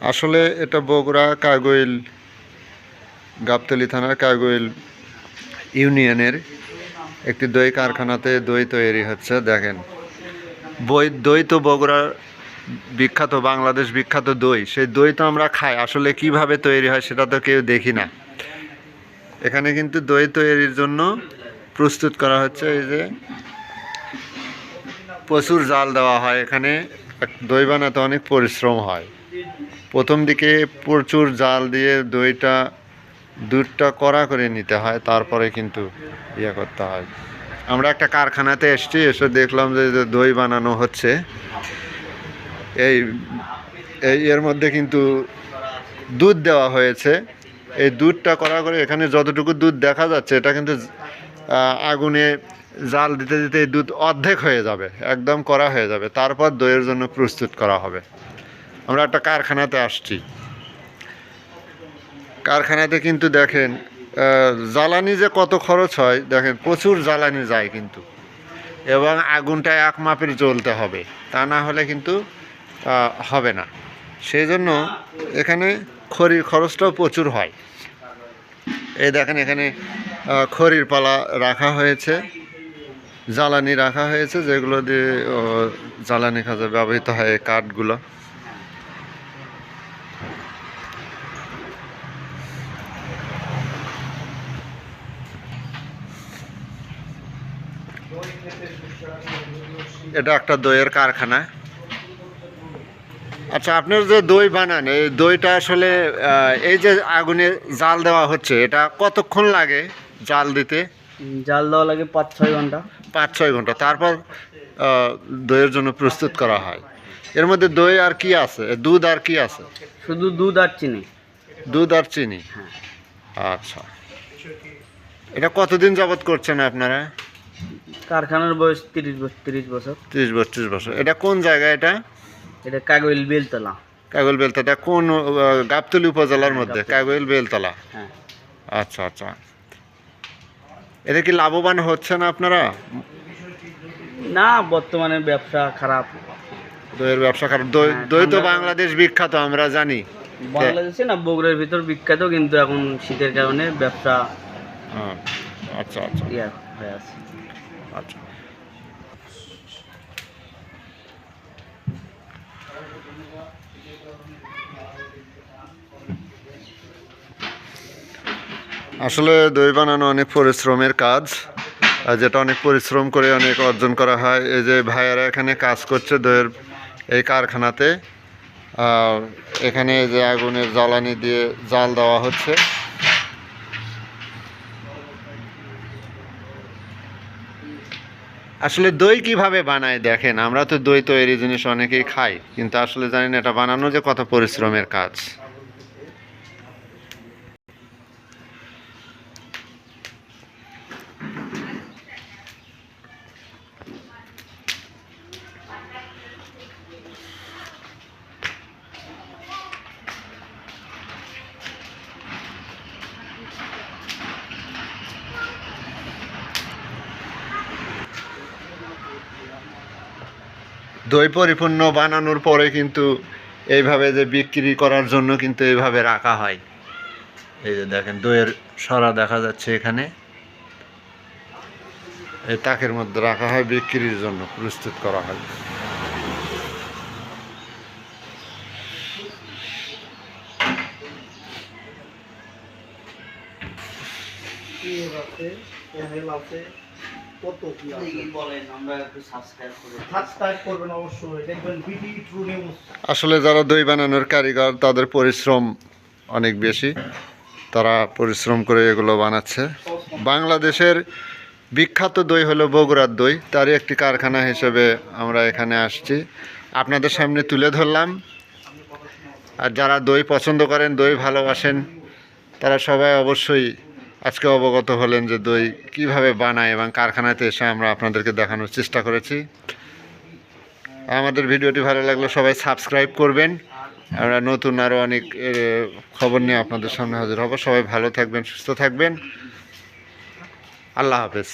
আসলে এটা বগুড়া কাগইল গাবতলি থানার কাগইল ইউনিয়নের একটি দই কারখানাতে দই তৈরি হচ্ছে, দেখেন। বই, দই তো বগুড়ার বিখ্যাত, বাংলাদেশ বিখ্যাত দই। সেই দই তো আমরা খাই, আসলে কীভাবে তৈরি হয় সেটা তো কেউ দেখি না। এখানে কিন্তু দই তৈরির জন্য প্রস্তুত করা হচ্ছে, এই যে প্রচুর জাল দেওয়া হয় এখানে দই বানাতে অনেক পরিশ্রম হয়। প্রথম দিকে প্রচুর জাল দিয়ে দইটা দুধটা কড়া করে নিতে হয়, তারপরে কিন্তু ইয়ে করতে হয়। আমরা একটা কারখানাতে এসেছি, এসে দেখলাম যে দই বানানো হচ্ছে। এই এই এর মধ্যে কিন্তু দুধ দেওয়া হয়েছে। এই দুধটা করা করে এখানে যতটুকু দুধ দেখা যাচ্ছে, এটা কিন্তু আগুনে জাল দিতে দিতে এই দুধ অর্ধেক হয়ে যাবে, একদম করা হয়ে যাবে। তারপর দইয়ের জন্য প্রস্তুত করা হবে। আমরা একটা কারখানাতে আসছি। কারখানাতে কিন্তু দেখেন জ্বালানি যে কত খরচ হয়, দেখেন প্রচুর জ্বালানি যায় কিন্তু। এবং আগুনটা এক মাপের জ্বলতে হবে, তা না হলে কিন্তু হবে না। সেই জন্য এখানে খড়ির খরচটাও প্রচুর হয়। এই দেখেন এখানে খড়ির পালা রাখা হয়েছে, জ্বালানি রাখা হয়েছে, যেগুলো দিয়ে জ্বালানি কাজে ব্যবহৃত হয় কাঠগুলো। এটা একটা দইয়ের কারখানা। আচ্ছা আপনার যে দই বানান এই দইটা আসলে এই যে আগুনে জাল দেওয়া হচ্ছে এটা কতক্ষণ লাগে জাল দিতে? জাল দেওয়া লাগে পাঁচ ছয় ঘণ্টা। পাঁচ ছয় ঘণ্টা। তারপর দইয়ের জন্য প্রস্তুত করা হয়। এর মধ্যে দই আর কি আছে? দুধ আর কি আছে? শুধু দুধ আর চিনি। দুধ আর চিনি? হ্যাঁ। আচ্ছা। এটা কতদিন যাবত করছেন আপনারা? কারখানার বয়স তিরিশ তিরিশ বছর। ত্রিশ বত্রিশ বছর। এটা কোন জায়গা এটা? এটা কাগইল বেলতলা। কাগল বেলতলা। এটা কোন গাবতলী উপজেলার মধ্যে? কাগল বেলতলা। হ্যাঁ। আচ্ছা আচ্ছা। এটা কি লাভবান হচ্ছে না আপনারা? না বর্তমানে ব্যবসা খারাপ। দইয়ের ব্যবসা খারাপ। দই হ্যাঁ, দই তো বাংলাদেশ বিখ্যাত আমরা জানি। বাংলাদেশে না বগুড়ার ভিতর বিখ্যাত কিন্তু এখন শীতের কারণে ব্যবসা হ্যাঁ, আচ্ছা আচ্ছা। ইয়ে হয়ে আছে। আচ্ছা। আসলে দই বানানো অনেক পরিশ্রমের কাজ যেটা অনেক পরিশ্রম করে অনেক অর্জন করা হয় এই যে ভাইয়ারা এখানে কাজ করছে দইয়ের এই কারখানাতে আর এখানে যে আগুনের জ্বালানি দিয়ে জাল দেওয়া হচ্ছে। আসলে দই কীভাবে বানায় দেখেন? আমরা তো দই তৈরি জিনিস অনেকেই খাই, কিন্তু আসলে জানি না এটা বানানো যে কত পরিশ্রমের কাজ। দই পরিপূর্ণ বানানোর পরে কিন্তু এইভাবে যে বিক্রি করার জন্য কিন্তু এইভাবে রাখা হয়। এই যে দেখেন, দইয়ের সরা দেখা যাচ্ছে এখানে। এই তাকের মধ্যে রাখা হয়, বিক্রির জন্য প্রস্তুত করা হয়। বলেন আমরা একটু সাবস্ক্রাইব করে সাবস্ক্রাইব করবেন অবশ্যই দেখবেন বিটি ট্রু নিউজ আসলে যারা দই বানানোর কারিগর তাদের পরিশ্রম অনেক বেশি। তারা পরিশ্রম করে এগুলো বানাচ্ছে। বাংলাদেশের বিখ্যাত দই হলো বগুড়ার দই। তারই একটি কারখানা হিসেবে আমরা এখানে আসছি। আপনাদের সামনে তুলে ধরলাম। আর যারা দই পছন্দ করেন দই ভালোবাসেন তারা সবাই অবশ্যই আজকে অবগত হলেন যে দই কীভাবে বানায় এবং কারখানাতে এসে আমরা আপনাদেরকে দেখানোর চেষ্টা করেছি। আমাদের ভিডিওটি ভালো লাগলে সবাই সাবস্ক্রাইব করবেন। আমরা নতুন আরও অনেক খবর নিয়ে আপনাদের সামনে হাজির হব। সবাই ভালো থাকবেন, সুস্থ থাকবেন। আল্লাহ হাফেজ।